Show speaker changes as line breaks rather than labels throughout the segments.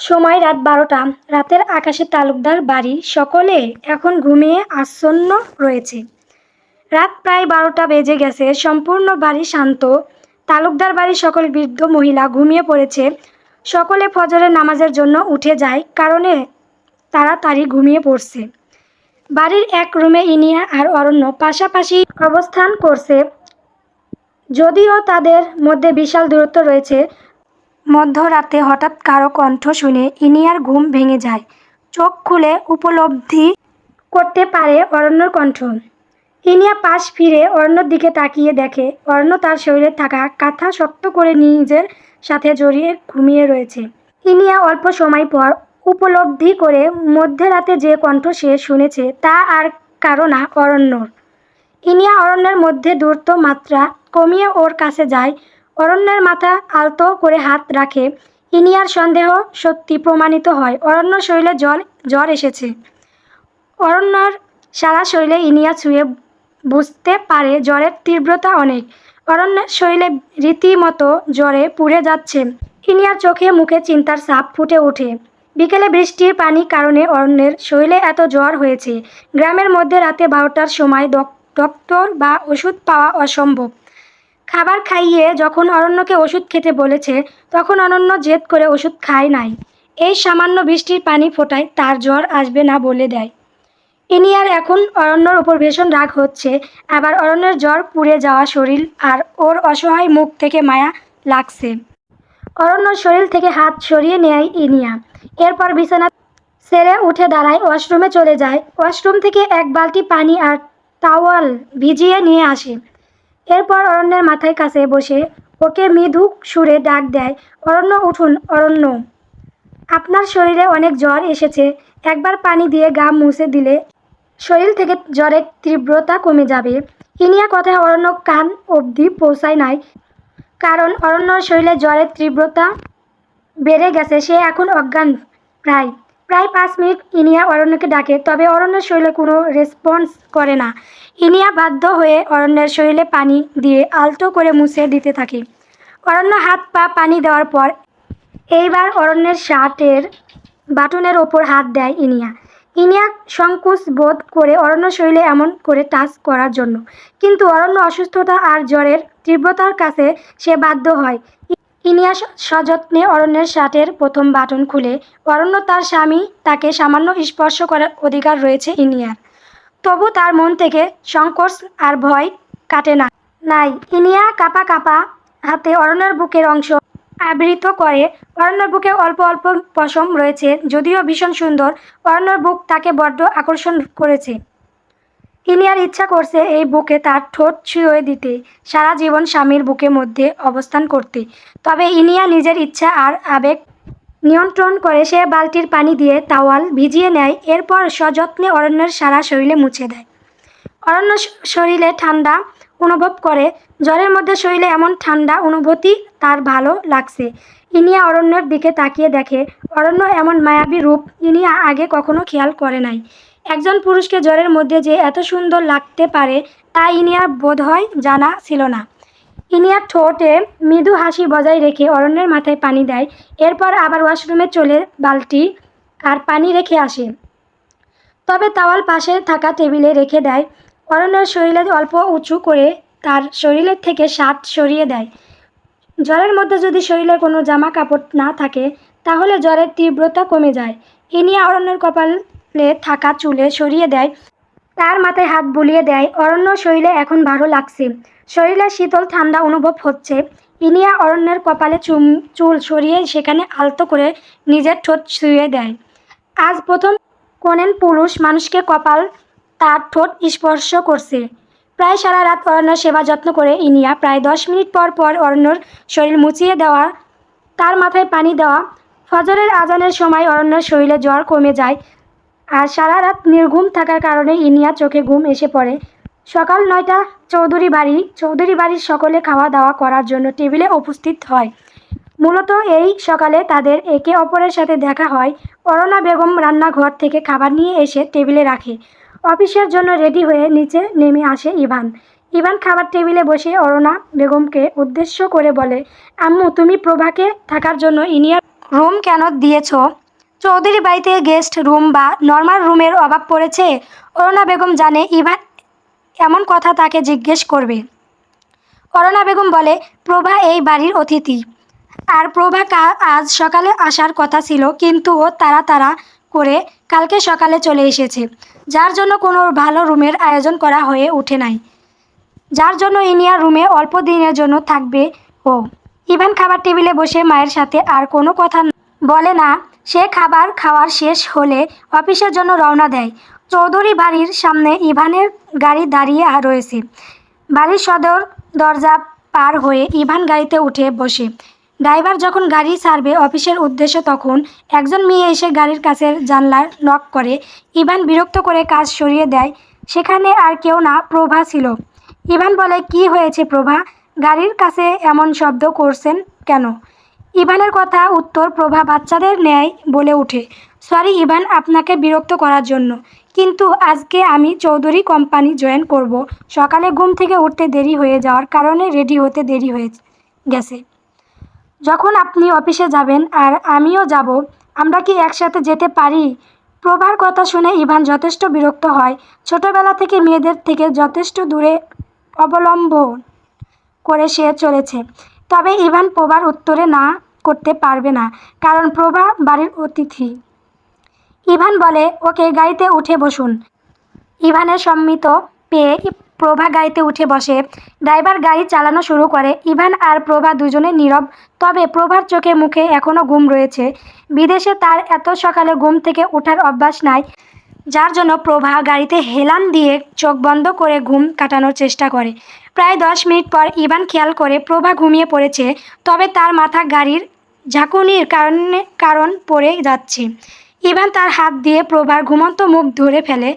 সময় রাত বারোটা। রাতের আকাশে তালুকদার বাড়ি। সকলে এখন ঘুমিয়ে আচ্ছন্ন রয়েছে। রাত প্রায় বারোটা বেজে গেছে। সম্পূর্ণ বাড়ি শান্ত। তালুকদার বাড়ির সকল বৃদ্ধ মহিলা ঘুমিয়ে পড়েছে। সকলে ফজরের নামাজের জন্য উঠে যায়। কারণে তারা তাড়াতাড়ি ঘুমিয়ে পড়ছে। বাড়ির এক রুমে ইনিয়া আর অরণ্য পাশাপাশি অবস্থান করছে। যদিও তাদের মধ্যে বিশাল দূরত্ব রয়েছে মধ্যরাতে হঠাৎ কারও কণ্ঠ শুনে ইনিয়ার ঘুম ভেঙে যায়। চোখ খুলে উপলব্ধি করতে পারে অরণ্যর কণ্ঠ। ইনিয়া পাশ ফিরে অরণ্যর দিকে তাকিয়ে দেখে অরণ্য তার শরীরে থাকা কাঁথা শক্ত করে নিজের সাথে জড়িয়ে ঘুমিয়ে রয়েছে। ইনিয়া অল্প সময় পর উপলব্ধি করে মধ্যরাতে যে কণ্ঠ সে শুনেছে তা আর কারও না, অরণ্যর। ইনিয়া অরণ্যের মধ্যে দূরত্ব মাত্রা কমিয়ে ওর কাছে যায়। অরণ্যের মাথা আলতো করে হাত রাখে। ইনিয়ার সন্দেহ সত্যি প্রমাণিত হয়। অরণ্য শরীরে জল, জ্বর এসেছে। অরণ্যর সারা শরীরে ইনিয়া ছুঁয়ে বুঝতে পারে জ্বরের তীব্রতা অনেক। অরণ্যের শরীরে রীতিমতো জ্বরে পুড়ে যাচ্ছে। ইনিয়ার চোখে মুখে চিন্তার ছাপ ফুটে ওঠে। বিকেলে বৃষ্টির পানি কারণে অরণ্যের শরীরে এত জ্বর হয়েছে। গ্রামের মধ্যে রাতে বারোটার সময় ডক- ডক্টর বা ওষুধ পাওয়া অসম্ভব। খাবার খাইয়ে যখন অরণ্যকে ওষুধ খেতে বলেছে, তখন অনন্য জেদ করে ওষুধ খায় নাই। এই সামান্য বৃষ্টির পানি ফোটায় তার জ্বর আসবে না বলে দেয়। ইনিয়ার এখন অরণ্যর ওপর ভীষণ রাগ হচ্ছে। আবার অরণ্যের জ্বর পুড়ে যাওয়া শরীর আর ওর অসহায় মুখ থেকে মায়া লাগছে। অরণ্যর শরীর থেকে হাত সরিয়ে নেয় ইনিয়া। এরপর বিছানা সেরে উঠে দাঁড়ায়, ওয়াশরুমে চলে যায়। ওয়াশরুম থেকে এক বালতি পানি আর টাওয়াল ভিজিয়ে নিয়ে আসে। এরপর অরণ্যের মাথায় কাছে বসে ওকে মৃদু সুরে ডাক দেয়, অরণ্য, উঠুন, অরণ্য। আপনার শরীরে অনেক জ্বর এসেছে। একবার পানি দিয়ে গা মুছে দিলে শরীর থেকে জ্বরের তীব্রতা কমে যাবে। ইনিয়া কথায় অরণ্য কান অবধি পৌঁছায় নাই, কারণ অরণ্যর শরীরে জ্বরের তীব্রতা বেড়ে গেছে, সে এখন অজ্ঞান প্রায়। প্রায় পাঁচ মিনিট ইনিয়া অরণ্যকে ডাকে, তবে অরণ্যের শরীরে কোনো রেসপন্স করে না। ইনিয়া বাধ্য হয়ে অরণ্যের শরীরে পানি দিয়ে আলতো করে মুছে দিতে থাকে। অরণ্য হাত পা পানি দেওয়ার পর এইবার অরণ্যের শার্টের বাটনের ওপর হাত দেয় ইনিয়া। ইনিয়া সংকোচ বোধ করে অরণ্য শরীরে এমন করে টাচ করার জন্য। কিন্তু অরণ্য অসুস্থতা আর জ্বরের তীব্রতার কাছে সে বাধ্য হয়। ইনিয়া সযত্নে অরণ্যের শার্টের প্রথম বাটন খুলে। অরণ্য তার স্বামী তাকে সামান্য স্পর্শ করার অধিকার রয়েছে ইনিয়ার। তবু তার মন থেকে সংকোচ আর ভয় কাটে না। নাই, ইনিয়া কাপা কাপা হাতে অরণ্যের বুকের অংশ আবৃত করে। অরণ্যর বুকে অল্প অল্প পশম রয়েছে, যদিও ভীষণ সুন্দর। অরণ্যর বুক তাকে বড্ড আকর্ষণ করেছে। ইনিয়ার ইচ্ছা করছে এই বুকে তার ঠোঁট ছুঁয়ে দিতে, সারা জীবন স্বামীর বুকের মধ্যে অবস্থান করতে। তবে ইনিয়া নিজের ইচ্ছা আর আবেগ নিয়ন্ত্রণ করে, সে বালতির পানি দিয়ে তাওয়াল ভিজিয়ে নেয়, এরপর সযত্নে অরণ্যের সারা শরীরে মুছে দেয়। অরণ্য শরীরে ঠান্ডা অনুভব করে, জ্বরের মধ্যে শরীরে এমন ঠান্ডা অনুভূতি তার ভালো লাগছে। ইনিয়া অরণ্যের দিকে তাকিয়ে দেখে, অরণ্য এমন মায়াবী রূপ ইনিয়া আগে কখনো খেয়াল করে নাই। একজন পুরুষকে জ্বরের মধ্যে যে এত সুন্দর লাগতে পারে, তা ইনিয়ার বোধহয় জানা ছিল না। ইনিয়ার ঠোঁটে মৃদু হাসি বজায় রেখে অরণ্যের মাথায় পানি দেয়। এরপর আবার ওয়াশরুমে চলে বালতি আর পানি রেখে আসে। তবে তাওয়াল পাশে থাকা টেবিলে রেখে দেয়। অরণ্যের শরীরে অল্প উঁচু করে তার শরীরের থেকে শার্ট সরিয়ে দেয়। জ্বরের মধ্যে যদি শরীরে কোনো জামা কাপড় না থাকে, তাহলে জ্বরের তীব্রতা কমে যায়। ইনিয়া অরণ্যের কপালে থাকা চুলে সরিয়ে দেয়। তার মাথায় হাত বুলিয়ে দেয়। অরণ্য শরীরে এখন ভালো লাগছে। শরীরে শীতল ঠান্ডা অনুভব হচ্ছে। ইনিয়া অরণ্যের কপালে চুম, চুল সরিয়ে সেখানে আলতো করে নিজের ঠোঁট ছুঁয়ে দেয়। আজ প্রথম কোনেন পুরুষ মানুষকে কপাল, তার ঠোঁট স্পর্শ করছে। প্রায় সারা রাত অরণ্যর সেবা যত্ন করে ইনিয়া প্রায় দশ মিনিট পর পর অরণ্যর শরীর মুছিয়ে দেওয়া, তার মাথায় পানি দেওয়া। ফজরের আজানের সময় অরণ্যর শরীরে জ্বর কমে যায় আর সারা রাত নির্ঘুম থাকার কারণে ইনিয়া চোখে ঘুম এসে পড়ে। সকাল নয়টা চৌধুরী বাড়ি, চৌধুরী বাড়ির সকলে খাওয়া দাওয়া করার জন্য টেবিলে উপস্থিত হয়। মূলত এই সকালে তাদের একে অপরের সাথে দেখা হয়। অরণা বেগম রান্নাঘর থেকে খাবার নিয়ে এসে টেবিলে রাখে। অফিসের জন্য রেডি হয়ে নিচে নেমে আসে ইভান। ইভান খাবার টেবিলে বসে অরণা বেগমকে উদ্দেশ্য করে বলে, আম্মু, তুমি প্রভাকে থাকার জন্য ইনিয়ার রুম কেন দিয়েছ? চৌধুরী বাড়িতে গেস্ট রুম বা নর্মাল রুমের অভাব পড়েছে? অরুণা বেগম জানে ইভান এমন কথা তাকে জিজ্ঞেস করবে? অরুণা বেগম বলে, প্রভা এই বাড়ির অতিথি। আর প্রভা আজ সকালে আসার কথা ছিল, কিন্তু ও তারা তারা করে কালকে সকালে চলে এসেছে। যার জন্য কোনো ভালো রুমের আয়োজন করা হয়ে ওঠে নাই। যার জন্য ইনিয়া রুমে অল্প দিনের জন্য থাকবে ও। ইভান খাবার টেবিলে বসে মায়ের সাথে আর কোনো কথা বলে না। সে খাবার খাওয়ার শেষ হলে অফিসের জন্য রওনা দেয়। চৌধুরী বাড়ির সামনে ইভানের গাড়ি দাঁড়িয়ে রয়েছে। বাড়ির সদর দরজা পার হয়ে ইভান গাড়িতে উঠে বসে। ড্রাইভার যখন গাড়ি ছাড়বে অফিসের উদ্দেশ্যে তখন একজন মেয়ে এসে গাড়ির কাছের জানলার নক করে। ইভান বিরক্ত করে কাজ সরিয়ে দেয়। সেখানে আর কেউ না, প্রভা ছিল। ইভান বলে, কি হয়েছে প্রভা? গাড়ির কাছে এমন শব্দ করছেন কেন? ইভানের কথা উত্তর প্রভা বাচ্চাদের ন্যায় বলে ওঠে। সরি ইভান, আপনাকে বিরক্ত করার জন্য। কিন্তু আজকে আমি চৌধুরী কোম্পানি জয়েন করব। সকালে ঘুম থেকে উঠতে দেরি হয়ে যাওয়ার কারণে রেডি হতে দেরি হয়ে গেছে। যখন আপনি অফিসে যাবেন আর আমিও যাব, আমরা কি একসাথে যেতে পারি? প্রভার কথা শুনে ইভান যথেষ্ট বিরক্ত হয়। ছোটবেলা থেকে মেয়েদের থেকে যথেষ্ট দূরে অবলম্বন করে সে চলেছে। তবে ইভান প্রভার উত্তরে না করতে পারবে না, কারণ প্রভা বাড়ির অতিথি। ইভান বলে, ওকে গাড়িতে উঠে বসুন। ইভানের সম্মিত পেয়ে প্রভা গাড়িতে উঠে বসে। ড্রাইভার গাড়ি চালানো শুরু করে। ইভান আর প্রভা দুজনে নীরব। তবে প্রভার চোখে মুখে এখনও ঘুম রয়েছে। বিদেশে তার এত সকালে ঘুম থেকে ওঠার অভ্যাস নাই, যার জন্য প্রভা গাড়িতে হেলান দিয়ে চোখ বন্ধ করে ঘুম কাটানোর চেষ্টা করে। প্রায় দশ মিনিট পর ইভান খেয়াল করে প্রভা ঘুমিয়ে পড়েছে, তবে তার মাথা গাড়ির ঝাঁকুনির কারণে, কারণ পড়ে যাচ্ছে। ইভান তার হাত দিয়ে প্রভার ঘুমন্ত মুখ ধরে ফেলে।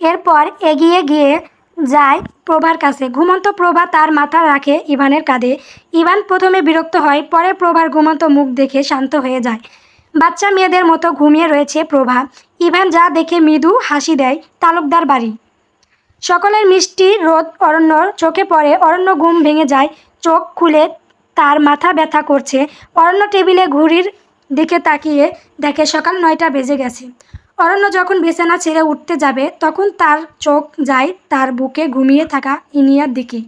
এরপর এগিয়ে গিয়ে যায় প্রভার কাছে। ঘুমন্ত প্রভা তার মাথা রাখে ইভানের কাঁধে। ইভান প্রথমে বিরক্ত হয়, পরে প্রভার ঘুমন্ত মুখ দেখে শান্ত হয়ে যায়। বাচ্চা মেয়েদের মতো ঘুমিয়ে রয়েছে প্রভা। ইভান যা দেখে মৃদু হাসি দেয়, তালুকদার বাড়ি। সকলের মিষ্টি রোদ অরণ্যর চোখে পড়ে, অরণ্য ঘুম ভেঙে যায়, চোখ খুলে তার মাথা ব্যথা করছে। অরণ্য টেবিলে ঘুড়ির দিকে তাকিয়ে দেখে সকাল নয়টা বেজে গেছে। অরণ্য যখন বিছানা ছেড়ে উঠতে যাবে, তখন তার চোখ যায় তার বুকে ঘুমিয়ে থাকা ইনিয়ার দিকে।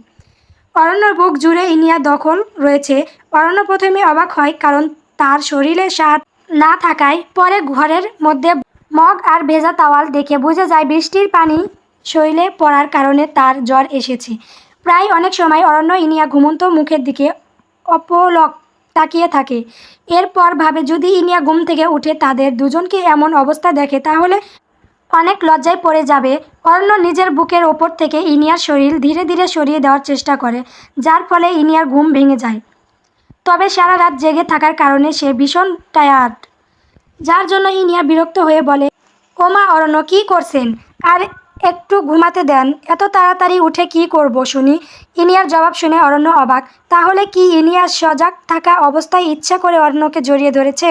অরণ্যর বুক জুড়ে ইনিয়া দখল রয়েছে। অরণ্য প্রথমে অবাক হয়, কারণ তার শরীরে সার না থাকায় পরে ঘরের মধ্যে মগ আর ভেজা তাওয়াল দেখে বুঝে যায় বৃষ্টির পানি শৈলে পড়ার কারণে তার জ্বর এসেছে। প্রায় অনেক সময় অরণ্য ইনিয়া ঘুমন্ত মুখের দিকে অপলক তাকিয়ে থাকে। এরপর ভাবে, যদি ইনিয়া ঘুম থেকে উঠে তাদের দুজনকে এমন অবস্থা দেখে, তাহলে অনেক লজ্জায় পড়ে যাবে। অরণ্য নিজের বুকের ওপর থেকে ইনিয়ার শরীর ধীরে ধীরে সরিয়ে দেওয়ার চেষ্টা করে, যার ফলে ইনিয়ার ঘুম ভেঙে যায়। তবে সারা রাত জেগে থাকার কারণে সে ভীষণ টায়ার্ড, যার জন্য ইনিয়া বিরক্ত হয়ে বলে, ওমা অরণ্য, কী করছেন? আর একটু ঘুমাতে দেন। এত তাড়াতাড়ি উঠে কি করব শুনি? ইনিয়ার জবাব শুনে অরণ্য অবাক। তাহলে কি ইনিয়া সজাগ থাকা অবস্থায় ইচ্ছা করে অরণ্যকে জড়িয়ে ধরেছে?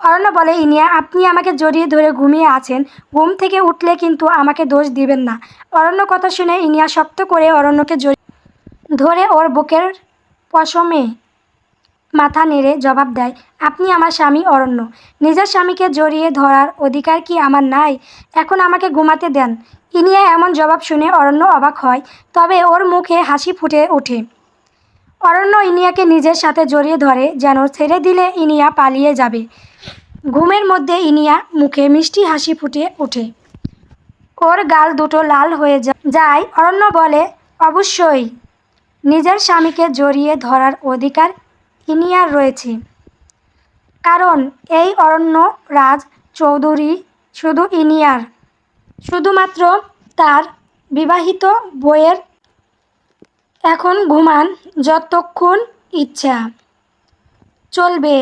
অরণ্য বলে, ইনিয়া, আপনি আমাকে জড়িয়ে ধরে ঘুমিয়ে আছেন। ঘুম থেকে উঠলে কিন্তু আমাকে দোষ দিবেন না। অরণ্য কথা শুনে ইনিয়া শক্ত করে অরণ্যকে জড়িয়ে ধরে ওর বুকের পশমে মাথা নেড়ে জবাব দেয়, আপনি আমার স্বামী অরণ্য। নিজের স্বামীকে জড়িয়ে ধরার অধিকার কি আমার নাই? এখন আমাকে ঘুমাতে দেন। ইনিয়া এমন জবাব শুনে অরণ্য অবাক হয়, তবে ওর মুখে হাসি ফুটে ওঠে। অরণ্য ইনিয়াকে নিজের সাথে জড়িয়ে ধরে, যেন ছেড়ে দিলে ইনিয়া পালিয়ে যাবে। ঘুমের মধ্যে ইনিয়া মুখে মিষ্টি হাসি ফুটে ওঠে। ওর গাল দুটো লাল হয়ে যায়। অরণ্য বলে, অবশ্যই। নিজের স্বামীকে জড়িয়ে ধরার অধিকার ইনিয়ার রয়েছে। কারণ এই অরণ্য রাজ চৌধুরী শুধু ইনিয়ার শুধুমাত্র তার বিবাহিত বইয়ের এখন ঘুমান যতক্ষণ ইচ্ছা। চলবে।